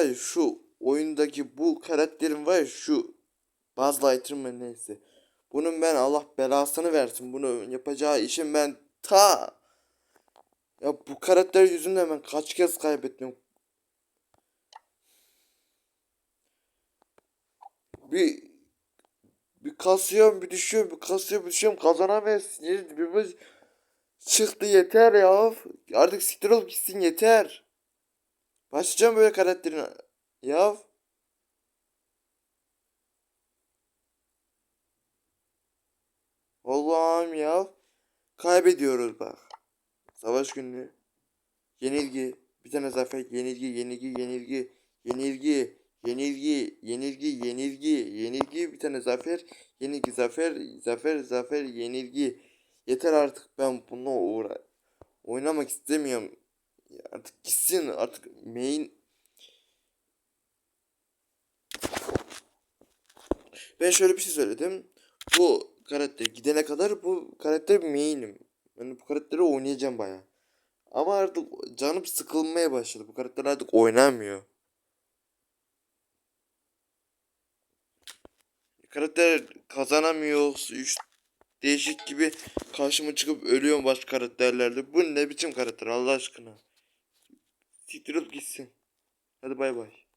var şu oyundaki bu karakterin var ya şu Buzz Lightyear neyse. Bunun ben Allah belasını versin. Bunu yapacağı işin ben ta ya bu karakter yüzünden ben kaç kez kaybettim. Bir bir kasıyorum bir düşüyorum bir kasıyorum bir düşüyorum kazanamıyorum sinir dibime çıktı yeter ya artık siktir olup gitsin yeter Başlayacağım böyle karakterin. Yav. Allah'ım yav. Kaybediyoruz bak. Savaş günlüğü. Yenilgi. Bir tane zafer. Yenilgi, yenilgi, yenilgi. Yenilgi. Yenilgi, yenilgi, yenilgi, yenilgi, bir tane zafer, yenilgi, zafer, zafer, zafer, yenilgi. Yeter artık ben bununla uğra oynamak istemiyorum artık gitsin artık main ben şöyle bir şey söyledim bu karakter gidene kadar bu karakter main'im ben bu karakteri oynayacağım baya ama artık canım sıkılmaya başladı bu karakter artık oynamıyor karakter kazanamıyor. Üç değişik gibi karşıma çıkıp ölüyorum baş karakterlerde. Bu ne biçim karakter Allah aşkına. Siktir gitsin. Hadi bay bay.